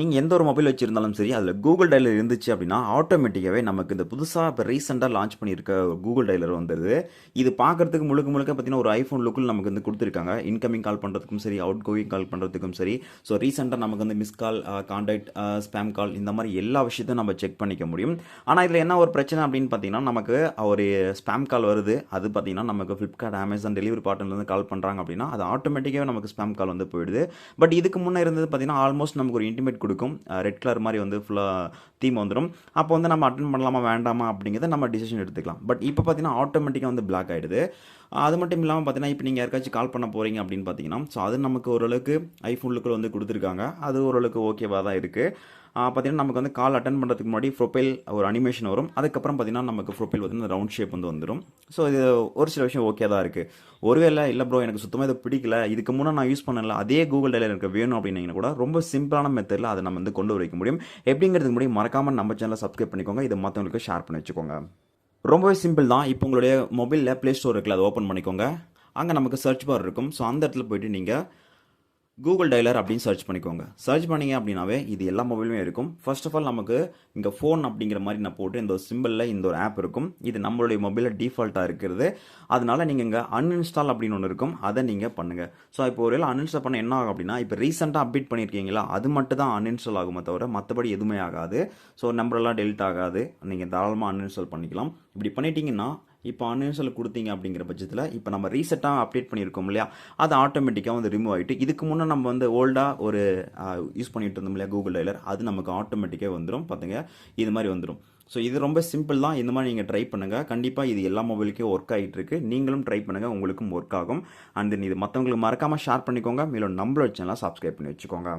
நீங்கள் எந்த ஒரு மொபைல் வச்சுருந்தாலும் சரி அதில் கூகுள் டைலர் இருந்துச்சு அப்படின்னா ஆட்டோமேட்டிக்காகவே நமக்கு இந்த புதுசாக இப்போ ரீசெண்டாக லான்ச் பண்ணியிருக்க கூகுள் டைலர் வந்துடுது இது பார்க்குறதுக்கு முழுக்க முழுக்க பார்த்தீங்கன்னா ஒரு ஐஃபோன் லுக்கில் நமக்கு வந்து கொடுத்துருக்காங்க. இன்கமிங் கால் பண்ணுறதுக்கும் சரி அவுட் கோயிங் கால் பண்ணுறதுக்கும் சரி. ஸோ ரீசெண்டாக நமக்கு வந்து miss call contact spam call இந்த மாதிரி எல்லா விஷயத்தையும் நம்ம செக் பண்ணிக்க முடியும். ஆனால் இதில் என்ன ஒரு பிரச்சனை அப்படின்னு பார்த்தீங்கன்னா நமக்கு ஒரு ஸ்பேம் கால் வருது. அது பார்த்தீங்கன்னா நமக்கு ஃப்ளிப்கார்ட் அமேசான் டெலிவரி பார்ட்னர்லேருந்து கால் பண்ணுறாங்க அப்படின்னா அது ஆட்டோமேட்டிக்காகவே நமக்கு ஸ்பேம் கால் வந்து போயிடுது. பட் இதுக்கு முன்னே இருந்தது பார்த்தீங்கன்னா ஆல்மோஸ்ட் நமக்கு ஒரு இன்டிமேட் கொடுக்கும். ரெட் கலர் மாதிரி வந்து ஃபுல்லாக தீம் வந்துடும் அப்போ வந்து நம்ம அட்டன் பண்ணலாமா வேண்டாமா அப்படிங்கிறத நம்ம டிசிஷன் எடுத்துக்கலாம். பட் இப்போ பார்த்தீங்கன்னா ஆட்டோமேட்டிக்காக வந்து பிளாக் ஆகிடுது அது மட்டும் இல்லாமல் பார்த்தீங்கன்னா இப்போ நீங்கள் யாருக்காச்சும் கால் பண்ண போகிறீங்க அப்படின்னு பார்த்தீங்கன்னா ஸோ அது நமக்கு ஓரளவுக்கு ஐஃபோனுக்குள்ள வந்து கொடுத்துருக்காங்க. அது ஓரளவுக்கு ஓகேவாக தான் இருக்குது பார்த்தீங்கன்னா நமக்கு வந்து கால் அட்டன் பண்ணுறதுக்கு முன்னாடி ப்ரொஃபைல் ஒரு அனிமேஷன் வரும். அதுக்கப்புறம் பார்த்தீங்கன்னா நமக்கு ப்ரொஃபைல் வந்து ரவுண்ட் ஷேப் வந்து வந்துடும் ஸோ இது ஒரு சில விஷயம் ஓகே தான் இருக்குது ஒருவேளை இல்லை ப்ரோ எனக்கு சுத்தமாக இதை பிடிக்கல. இதுக்கு முன்னே நான் யூஸ் பண்ணல. அதே கூகுள் டேல எனக்கு வேணும் அப்படின்னீங்கன்னா கூட ரொம்ப சிம்பிளான மெத்தடில் அதை நம்ம வந்து கொண்டு வைக்க முடியும். எப்படிங்கிறதுக்கு முன்னாடி மறக்காமல் நம்ம சேனலை சப்ஸ்கிரைப் பண்ணிக்கோங்க. இதை மற்றவங்களுக்கு ஷேர் பண்ணி வச்சுக்கோங்க. ரொம்பவே சிம்பிள் தான். இப்போ உங்களுடைய மொபைலில் ப்ளே ஸ்டோர் இருக்குல்ல அதை ஓப்பன் பண்ணிக்கோங்க. அங்கே நமக்கு சர்ச் பார் இருக்கும். ஸோ அந்த இடத்துல போயிட்டு நீங்கள் கூகுள் டைலர் அப்படின்னு சர்ச் பண்ணிக்கோங்க. சர்ச் பண்ணிங்க அப்படின்னாவே இது எல்லா மொபைலுமே இருக்கும். ஃபர்ஸ்ட் ஆஃப் ஆல் நமக்கு இங்கே ஃபோன் அப்படிங்கிற மாதிரி நான் போட்டு இந்த ஒரு சிம்பிளில் இந்த ஒரு ஆப் இருக்கும். இது நம்மளுடைய மொபைலில் டிஃபால்ட்டாக இருக்கிறது. அதனால் நீங்கள் இங்கே அன்இன்ஸ்டால் அப்படின்னு ஒன்று இருக்கும். அதை நீங்கள் பண்ணுங்கள் ஸோ இப்போ ஒரு அன்இன்ஸ்டால் பண்ண என்ன ஆகும் அப்படின்னா இப்போ ரீசெண்டாக அப்டேட் பண்ணியிருக்கீங்களா அது மட்டும் தான் அன்இன்ஸ்டால் ஆகுமே தவிர மற்றபடி எதுவுமே ஆகாது. ஸோ நம்பரெல்லாம் டெலிட் ஆகாது. நீங்கள் தாராளமாக அன்இன்ஸ்டால் பண்ணிக்கலாம். இப்படி பண்ணிட்டீங்கன்னா இப்போ அன்இன்ஸ்டால் கொடுத்தீங்க அப்படிங்கிற பட்சத்தில் இப்போ நம்ம ரீசெட்டாக அப்டேட் பண்ணியிருக்கோம் இல்லையா? அது ஆட்டோமேட்டிக்காக வந்து ரிமூவ் ஆகிட்டு இதுக்கு முன்னே நம்ம வந்து ஓல்டாக ஒரு யூஸ் பண்ணிட்டு இருந்தோம் இல்லையா கூகுள் டைலர் அது நமக்கு ஆட்டோமேட்டிக்காக வந்துடும் பார்த்துங்க இது மாதிரி வந்துடும் ஸோ இது ரொம்ப சிம்பிள் தான். இந்த மாதிரி நீங்கள் ட்ரை பண்ணுங்கள் கண்டிப்பாக இது எல்லா மொபைலுக்கும் ஒர்க் ஆகிட்டு இருக்கு நீங்களும் ட்ரை பண்ணுங்கள் உங்களுக்கும் ஒர்க் ஆகும். அண்ட் தென் இது மற்றவங்களுக்கு மறக்காமல் ஷேர் பண்ணிக்கோங்க. மேலும் நம்மளோட சேனலாக சப்ஸ்கிரைப் பண்ணி வச்சுக்கோங்க.